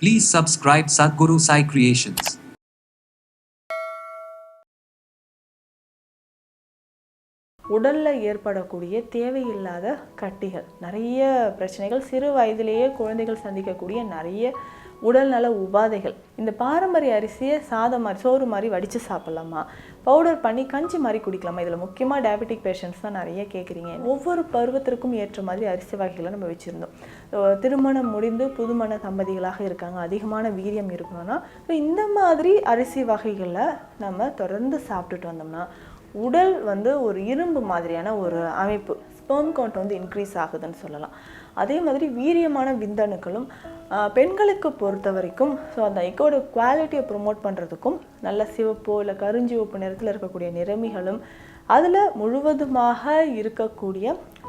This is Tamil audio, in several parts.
Please subscribe Sadhguru Sai Creations. உடலில் ஏற்படக்கூடிய தேவையில்லாத கட்டிகள் நிறைய பிரச்சனைகள் சிறு வயதிலேயே குழந்தைகள் சந்திக்கக்கூடிய நிறைய உடல்நல உபாதைகள். இந்த பாரம்பரிய அரிசியை சாதம் மாதிரி சோறு மாதிரி வடித்து சாப்பிட்லாமா? பவுடர் பண்ணி கஞ்சி மாதிரி குடிக்கலாமா? இதில் முக்கியமாக டயபெட்டிக் பேஷண்ட்ஸ் தான் நிறைய கேட்குறீங்க ஒவ்வொரு பருவத்திற்கும் ஏற்ற மாதிரி அரிசி வகைகளை நம்ம வச்சுருந்தோம். திருமணம் முடிந்து புதுமண தம்பதிகளாக இருக்காங்க. அதிகமான வீரியம் இருக்கணும்னா so இந்த மாதிரி அரிசி வகைகளை நம்ம தொடர்ந்து சாப்பிட்டுட்டு வந்தோம்னா உடல் வந்து ஒரு இரும்பு மாதிரியான ஒரு அமைப்பு ஸ்பெர்ம் கவுண்ட் வந்து இன்க்ரீஸ் ஆகுதுன்னு சொல்லலாம். அதே மாதிரி வீரியமான விந்தணுக்களும் பெண்களுக்கு பொறுத்த வரைக்கும் ஸோ அந்த எக்கோட குவாலிட்டியை ப்ரொமோட் பண்ணுறதுக்கும் நல்ல சிவப்போ இல்லை கருஞ்சிவப்பு நிறத்தில் இருக்கக்கூடிய நிறமிகளும் அதில் முழுவதுமாக இருக்கக்கூடிய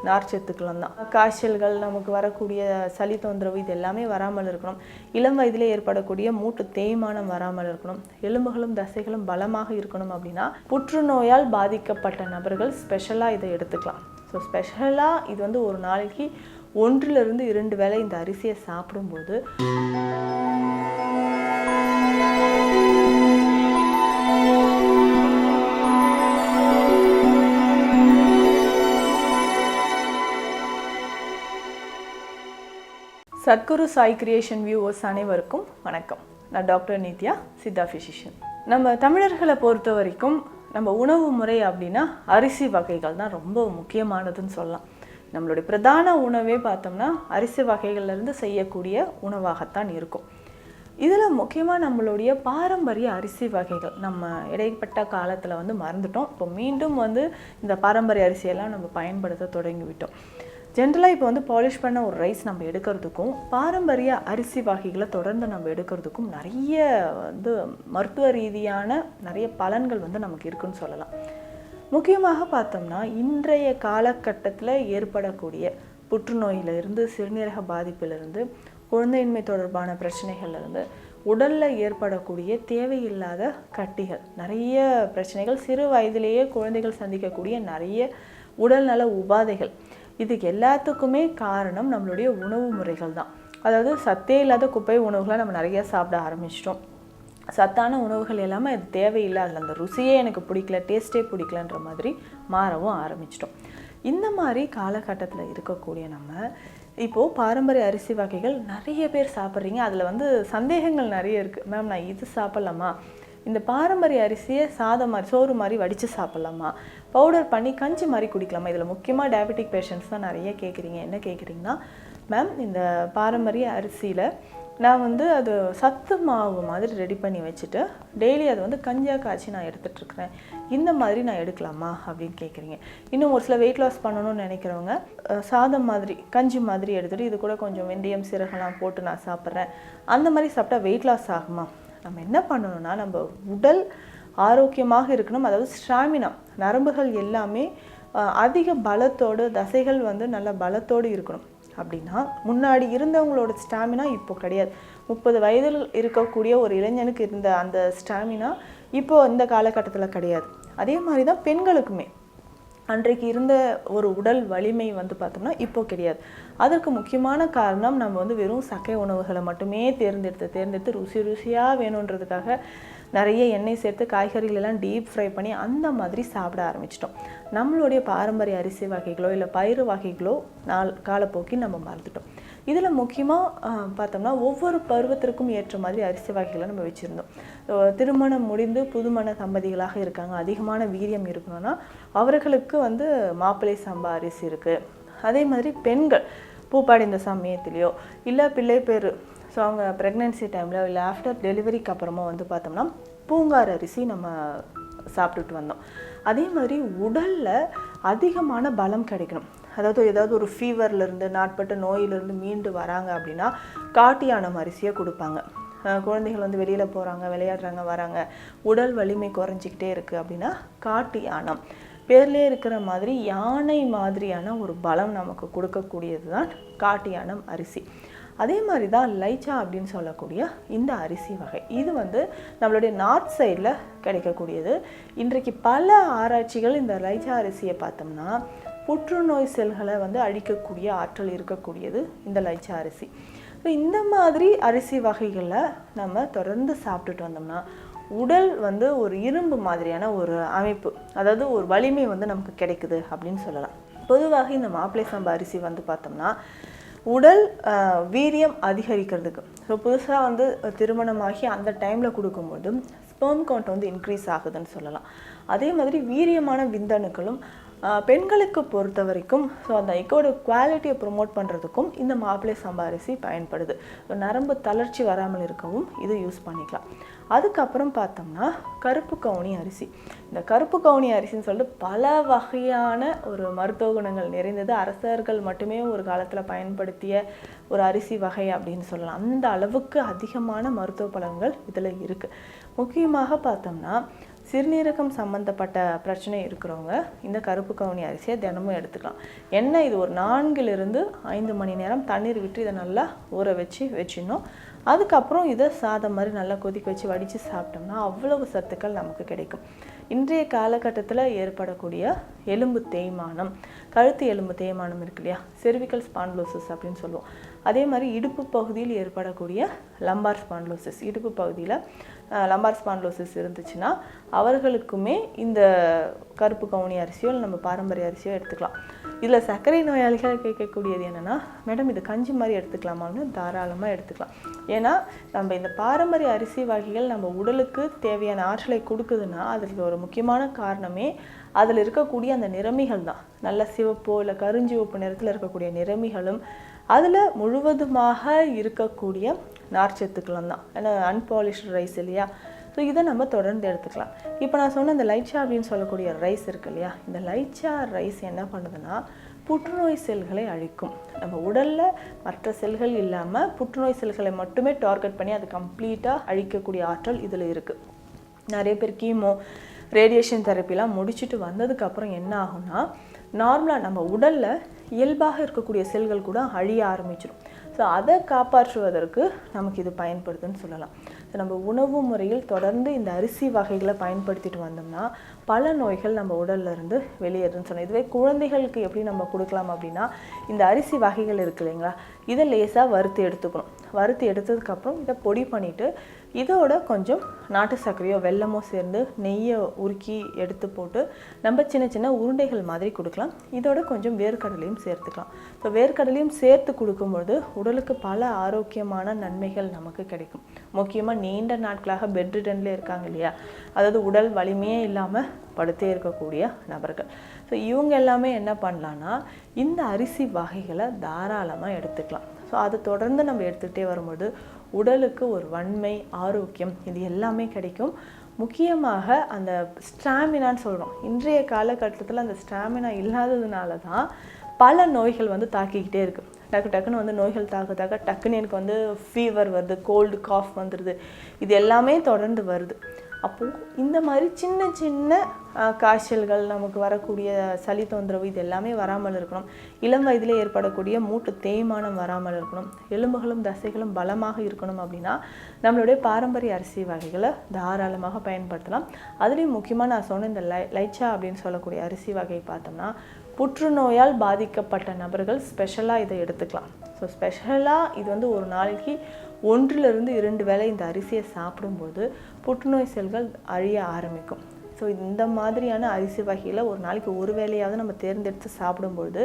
நார்ச்சத்துக்களும் தான். காய்ச்சல்கள் நமக்கு வரக்கூடிய சளி தொந்தரவு இது எல்லாமே வராமல் இருக்கணும். இளம் வயதிலே ஏற்படக்கூடிய மூட்டு தேய்மானம் வராமல் இருக்கணும். எலும்புகளும் தசைகளும் பலமாக இருக்கணும் அப்படின்னா புற்றுநோயால் பாதிக்கப்பட்ட நபர்கள் ஸ்பெஷலாக இதை எடுத்துக்கலாம். ஸோ ஸ்பெஷலாக இது வந்து ஒரு நாளைக்கு ஒன்றிலிருந்து இரண்டு வேளை இந்த அரிசியை சாப்பிடும்போது சத்குரு சாய் கிரியேஷன் வியூவர்ஸ் அனைவருக்கும் வணக்கம். நான் டாக்டர் நித்யா சித்தா ஃபிசிஷியன் நம்ம தமிழர்களை பொறுத்த வரைக்கும் நம்ம உணவு முறை அப்படின்னா அரிசி வகைகள் தான் ரொம்ப முக்கியமானதுன்னு சொல்லலாம். நம்மளுடைய பிரதான உணவே பார்த்தோம்னா அரிசி வகைகள்லேருந்து செய்யக்கூடிய உணவாகத்தான் இருக்கும். இதில் முக்கியமாக நம்மளுடைய பாரம்பரிய அரிசி வகைகள் நம்ம இடைப்பட்ட காலத்தில் வந்து மறந்துட்டோம். இப்போ மீண்டும் வந்து இந்த பாரம்பரிய அரிசியெல்லாம் நம்ம பயன்படுத்த தொடங்கிவிட்டோம். ஜென்ரலாக இப்போ வந்து பாலிஷ் பண்ண ஒரு ரைஸ் நம்ம எடுக்கிறதுக்கும் பாரம்பரிய அரிசி வகைகளை தொடர்ந்து நம்ம எடுக்கிறதுக்கும் நிறைய வந்து மருத்துவ ரீதியான நிறைய பலன்கள் வந்து நமக்கு இருக்குன்னு சொல்லலாம். முக்கியமாக பார்த்தோம்னா இன்றைய காலகட்டத்தில் ஏற்படக்கூடிய புற்றுநோயிலிருந்து சிறுநீரக பாதிப்பிலிருந்து குழந்தையின்மை தொடர்பான பிரச்சனைகள்லேருந்து உடலில் ஏற்படக்கூடிய தேவையில்லாத கட்டிகள் நிறைய பிரச்சனைகள் சிறு வயதிலேயே குழந்தைகள் சந்திக்கக்கூடிய நிறைய உடல்நல உபாதைகள். இதுக்கு எல்லாத்துக்குமே காரணம் நம்மளுடைய உணவு முறைகள் தான் அதாவது சத்தே இல்லாத குப்பை உணவுகளை நம்ம நிறைய சாப்பிட ஆரம்பிச்சிட்டோம். சத்தான உணவுகள் எல்லாமே அது தேவையில்லை. அதில் அந்த ருசியே எனக்கு பிடிக்கல டேஸ்ட்டே பிடிக்கலன்ற மாதிரி மாறவும் ஆரம்பிச்சிட்டோம். இந்த மாதிரி காலகட்டத்தில் இருக்கக்கூடிய நம்ம இப்போது பாரம்பரிய அரிசி வகைகள் நிறைய பேர் சாப்பிட்றீங்க. அதில் வந்து சந்தேகங்கள் நிறைய இருக்குது மேம் நான் இது சாப்பிட்லாமா? இந்த பாரம்பரிய அரிசியை சாதம் மாதிரி சோறு மாதிரி வடித்து சாப்பிட்லாமா? பவுடர் பண்ணி கஞ்சி மாதிரி குடிக்கலாமா? இதில் முக்கியமாக டயபெட்டிக் பேஷண்ட்ஸ் தான் நிறைய கேட்குறீங்க என்ன கேட்குறீங்கன்னா மேம் இந்த பாரம்பரிய அரிசியில் நான் வந்து அது சத்து மாவு மாதிரி ரெடி பண்ணி வச்சுட்டு டெய்லி அதை வந்து கஞ்சியாக காய்ச்சி நான் எடுத்துகிட்ருக்குறேன் இந்த மாதிரி நான் எடுக்கலாமா அப்படின்னு கேட்குறீங்க இன்னும் ஒரு சில வெயிட் லாஸ் பண்ணணும்னு நினைக்கிறவங்க சாதம் மாதிரி கஞ்சி மாதிரி எடுத்துகிட்டு இது கூட கொஞ்சம் வெந்தயம் சிறகெல்லாம் போட்டு நான் சாப்பிட்றேன். அந்த மாதிரி சாப்பிட்டா வெயிட் லாஸ் ஆகுமா? நம்ம என்ன பண்ணணும்னா நம்ம உடல் ஆரோக்கியமாக இருக்கணும். அதாவது ஸ்டாமினா நரம்புகள் எல்லாமே அதிக பலத்தோடு தசைகள் வந்து நல்ல பலத்தோடு இருக்கணும். அப்படின்னா முன்னாடி இருந்தவங்களோட ஸ்டாமினா இப்போ கிடையாது. முப்பது வயதில் இருக்கக்கூடிய ஒரு இளைஞனுக்கு இருந்த அந்த ஸ்டாமினா இப்போ இந்த காலகட்டத்தில் கிடையாது. அதே மாதிரி தான் பெண்களுக்குமே. அன்றைக்கு இருந்த ஒரு உடல் வலிமை வந்து பார்த்தோம்னா இப்போ கிடையாது. அதற்கு முக்கியமான காரணம் நம்ம வந்து வெறும் சக்கை உணவுகளை மட்டுமே தேர்ந்தெடுத்து தேர்ந்தெடுத்து ருசி ருசியாக வேணுன்றதுக்காக நிறைய எண்ணெய் சேர்த்து காய்கறிகள் எல்லாம் டீப் ஃப்ரை பண்ணி அந்த மாதிரி சாப்பிட ஆரம்பிச்சிட்டோம். நம்மளுடைய பாரம்பரிய அரிசி வகைகளோ இல்லை பயிறு வகைகளோ நாள் காலப்போக்கி நம்ம மறந்துட்டோம். இதில் முக்கியமாக பார்த்தோம்னா ஒவ்வொரு பருவத்திற்கும் ஏற்ற மாதிரி அரிசி வகைகளை நம்ம வச்சுருந்தோம். திருமணம் முடிந்து புதுமண தம்பதிகளாக இருக்காங்க அதிகமான வீரியம் இருக்கணும்னா அவர்களுக்கு வந்து மாப்பிள்ளை சம்பா அரிசி இருக்குது அதே மாதிரி பெண்கள் பூப்பாடிந்த சமயத்துலேயோ இல்லை பிள்ளை பேர் ஸோ அவங்க ப்ரெக்னென்சி டைமில் இல்லை ஆஃப்டர் டெலிவரிக்கு அப்புறமா வந்து பார்த்தோம்னா பூங்கார் அரிசி நம்ம சாப்பிட்டுட்டு வந்தோம். அதே மாதிரி உடலில் அதிகமான பலம் கிடைக்கணும். அதாவது ஏதாவது ஒரு ஃபீவர்லேருந்து நாட்பட்ட நோயிலிருந்து மீண்டு வராங்க அப்படின்னா காட்டு யானம் அரிசியை கொடுப்பாங்க குழந்தைகள் வந்து வெளியில் போகிறாங்க விளையாடுறாங்க வராங்க. உடல் வலிமை குறைஞ்சிக்கிட்டே இருக்குது அப்படின்னா காட்டு யானம் பேர்லேயே இருக்கிற மாதிரி யானை மாதிரியான ஒரு பலம் நமக்கு கொடுக்கக்கூடியது தான் காட்டு யானம் அரிசி. அதே மாதிரி தான் லைச்சா அப்படின்னு சொல்லக்கூடிய இந்த அரிசி வகை. இது வந்து நம்மளுடைய நார்த் சைடில் கிடைக்கக்கூடியது. இன்றைக்கு பல ஆராய்ச்சிகள் இந்த லைச்சா அரிசியை பார்த்தோம்னா புற்றுநோய் செல்களை வந்து அழிக்கக்கூடிய ஆற்றல் இருக்கக்கூடியது இந்த லைச்சா அரிசி. ஸோ இந்த மாதிரி அரிசி வகைகளை நம்ம தொடர்ந்து சாப்பிட்டுட்டு வந்தோம்னா உடல் வந்து ஒரு இரும்பு மாதிரியான ஒரு அமைப்பு அதாவது ஒரு வலிமை வந்து நமக்கு கிடைக்குது அப்படின்னு சொல்லலாம். பொதுவாக இந்த மாப்பிளை சம்பா அரிசி வந்து பார்த்தோம்னா உடல் வீரியம் அதிகரிக்கிறதுக்கு. ஸோ புதுசாக வந்து திருமணமாகி அந்த டைமில் கொடுக்கும்போது ஸ்பெர்ம் கவுண்ட் வந்து இன்க்ரீஸ் ஆகுதுன்னு சொல்லலாம். அதே மாதிரி வீரியமான விந்தணுக்களும் பெண்களுக்கு பொறுத்த வரைக்கும் ஸோ அந்த எக்கோட குவாலிட்டியை ப்ரொமோட் பண்ணுறதுக்கும் இந்த மாப்பிள்ளை சம்பா அரிசி பயன்படுது நரம்பு தளர்ச்சி வராமல் இருக்கவும் இது யூஸ் பண்ணிக்கலாம். அதுக்கப்புறம் பார்த்தோம்னா கருப்பு கவுனி அரிசி. இந்த கருப்பு கவுனி அரிசின்னு சொல்லிட்டு பல வகையான ஒரு மருத்துவ குணங்கள் நிறைந்தது. அரசர்கள் மட்டுமே ஒரு காலத்தில் பயன்படுத்திய ஒரு அரிசி வகை அப்படின்னு சொல்லலாம். அந்த அளவுக்கு அதிகமான மருத்துவ பலன்கள் இதில் இருக்குது முக்கியமாக பார்த்தோம்னா சிறுநீரகம் சம்மந்தப்பட்ட பிரச்சனை இருக்கிறவங்க இந்த கருப்பு கவுனி அரிசியை தினமும் எடுத்துக்கலாம். என்ன இது? ஒரு நான்கிலிருந்து ஐந்து மணி நேரம் தண்ணீர் விட்டு இதை நல்லா ஊற வச்சு வச்சிடணும். அதுக்கப்புறம் இதை சாதம் மாதிரி நல்லா கொதிக்க வச்சு வடித்து சாப்பிட்டோம்னா அவ்வளவு சத்துக்கள் நமக்கு கிடைக்கும். இன்றைய காலகட்டத்தில் ஏற்படக்கூடிய எலும்பு தேய்மானம் கழுத்து எலும்பு தேய்மானம் இருக்கு இல்லையா? செர்விக்கல் ஸ்பான்லோசஸ் அப்படின்னு சொல்லுவோம். அதே மாதிரி இடுப்பு பகுதியில் ஏற்படக்கூடிய லம்பார் ஸ்பான்லோசிஸ் இடுப்பு பகுதியில் லம்பார் ஸ்பான்லோசிஸ் இருந்துச்சுன்னா அவர்களுக்குமே இந்த கருப்பு கவுனி அரிசியோ இல்லை நம்ம பாரம்பரிய அரிசியோ எடுத்துக்கலாம். இதில் சர்க்கரை நோயாளிகள் கேட்கக்கூடியது என்னென்னா மேடம் இது கஞ்சி மாதிரி எடுத்துக்கலாமான்னு தாராளமாக எடுத்துக்கலாம். ஏன்னா நம்ம இந்த பாரம்பரிய அரிசி வகைகள் நம்ம உடலுக்கு தேவையான ஆற்றலை கொடுக்குதுன்னா அதுக்கு ஒரு முக்கியமான காரணமே அதில் இருக்கக்கூடிய அந்த நிறமிகள் தான். நல்ல சிவப்போ இல்லை கருஞ்சிவப்பு நிறத்தில் இருக்கக்கூடிய நிறமிகளும் அதில் முழுவதுமாக இருக்கக்கூடிய நார்ச்சத்துக்களும் தான். ஏன்னா அன்பாலிஷ்டு ரைஸ் இல்லையா? ஸோ இதை நம்ம தொடர்ந்து எடுத்துக்கலாம். இப்போ நான் சொன்ன இந்த லைச்சா அப்படின்னு சொல்லக்கூடிய ரைஸ் இருக்கு இல்லையா? இந்த லைச்சா ரைஸ் என்ன பண்ணுதுன்னா புற்றுநோய் செல்களை அழிக்கும். நம்ம உடலில் மற்ற செல்கள் இல்லாமல் புற்றுநோய் செல்களை மட்டுமே டார்கெட் பண்ணி அது கம்ப்ளீட்டாக அழிக்கக்கூடிய ஆற்றல் இதில் இருக்குது நிறைய பேர் கீமோ ரேடியேஷன் தெரப்பிலாம் முடிச்சுட்டு வந்ததுக்கப்புறம் என்ன ஆகும்னா நார்மலாக நம்ம உடலில் இயல்பாக இருக்கக்கூடிய செல்கள் கூட அழிய ஆரம்பிச்சிடும் ஸோ அதை காப்பாற்றுவதற்கு நமக்கு இது பயன்படுதுன்னு சொல்லலாம். ஸோ நம்ம உணவு முறையில் தொடர்ந்து இந்த அரிசி வகைகளை பயன்படுத்திட்டு வந்தோம்னா பல நோய்கள் நம்ம உடல்ல இருந்து வெளியேறுன்னு சொன்னோம். இதுவே குழந்தைகளுக்கு எப்படி நம்ம கொடுக்கலாம் அப்படின்னா இந்த அரிசி வகைகள் இருக்கு இல்லைங்களா? இதை லேசாக வறுத்து எடுத்துக்கணும். வறுத்து எடுத்ததுக்கப்புறம் இதை பொடி பண்ணிவிட்டு இதோட கொஞ்சம் நாட்டு சர்க்கரையோ வெல்லமோ சேர்ந்து நெய்யை உருக்கி எடுத்து போட்டு நம்ம சின்ன சின்ன உருண்டைகள் மாதிரி கொடுக்கலாம். இதோட கொஞ்சம் வேர்க்கடலையும் சேர்த்துக்கலாம். ஸோ வேர்க்கடலையும் சேர்த்து கொடுக்கும்பொழுது உடலுக்கு பல ஆரோக்கியமான நன்மைகள் நமக்கு கிடைக்கும். முக்கியமாக நீண்ட நாட்களாக பெட் ரிட்டன்ல இருக்காங்க இல்லையா? அதாவது உடல் வலிமையே இல்லாமல் படுத்தே இருக்கக்கூடிய நபர்கள். ஸோ இவங்க எல்லாமே என்ன பண்ணலான்னா இந்த அரிசி வகைகளை தாராளமாக எடுத்துக்கலாம். ஸோ அதை தொடர்ந்து நம்ம எடுத்துகிட்டே வரும்போது உடலுக்கு ஒரு வன்மை ஆரோக்கியம் இது எல்லாமே கிடைக்கும். முக்கியமாக அந்த ஸ்டாமினான்னு சொல்கிறோம் இன்றைய காலகட்டத்தில் அந்த ஸ்டாமினா இல்லாததுனால தான் பல நோய்கள் வந்து தாக்கிக்கிட்டே இருக்குது டக்கு டக்குன்னு வந்து நோய்கள் தாக்க தாக்க டக்குன்னு எனக்கு வந்து ஃபீவர் வருது கோல்டு காஃப் வந்துடுது இது எல்லாமே தொடர்ந்து வருது. அப்போது இந்த மாதிரி சின்ன சின்ன காய்ச்சல்கள் நமக்கு வரக்கூடிய சளி தொந்தரவு இது எல்லாமே வராமல் இருக்கணும். இளம் வயதில் ஏற்படக்கூடிய மூட்டு தேய்மானம் வராமல் இருக்கணும். எலும்புகளும் தசைகளும் பலமாக இருக்கணும் அப்படின்னா நம்மளுடைய பாரம்பரிய அரிசி வகைகளை தாராளமாக பயன்படுத்தலாம். அதுலேயும் முக்கியமாக நான் சொன்ன இந்த லை லைச்சா அப்படின்னு சொல்லக்கூடிய அரிசி வகை பார்த்தோம்னா புற்றுநோயால் பாதிக்கப்பட்ட நபர்கள் ஸ்பெஷலாக இதை எடுத்துக்கலாம். ஸோ ஸ்பெஷலாக இது வந்து ஒரு நாளைக்கு ஒன்றிலிருந்து இரண்டு வேளை இந்த அரிசியை சாப்பிடும்போது புற்றுநோய் செல்கள் அழிய ஆரம்பிக்கும். ஸோ இந்த மாதிரியான அரிசி வகையில் ஒரு நாளைக்கு ஒரு வேலையாவது நம்ம தேர்ந்தெடுத்து சாப்பிடும்பொழுது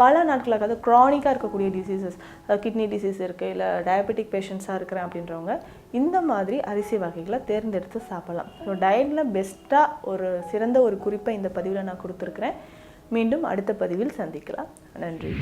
பல நாட்களாக அதாவது க்ரானிக்காக இருக்கக்கூடிய டிசீசஸ் கிட்னி டிசீஸ் இருக்குது இல்லை டயபெட்டிக் பேஷண்ட்ஸாக இருக்கிறேன் அப்படின்றவங்க இந்த மாதிரி அரிசி வகைகளை தேர்ந்தெடுத்து சாப்பிடலாம். ஸோ டயட்டில் பெஸ்ட்டாக ஒரு சிறந்த ஒரு குறிப்பை இந்த பதிவில் நான் கொடுத்துருக்குறேன். மீண்டும் அடுத்த பதிவில் சந்திக்கலாம். நன்றி.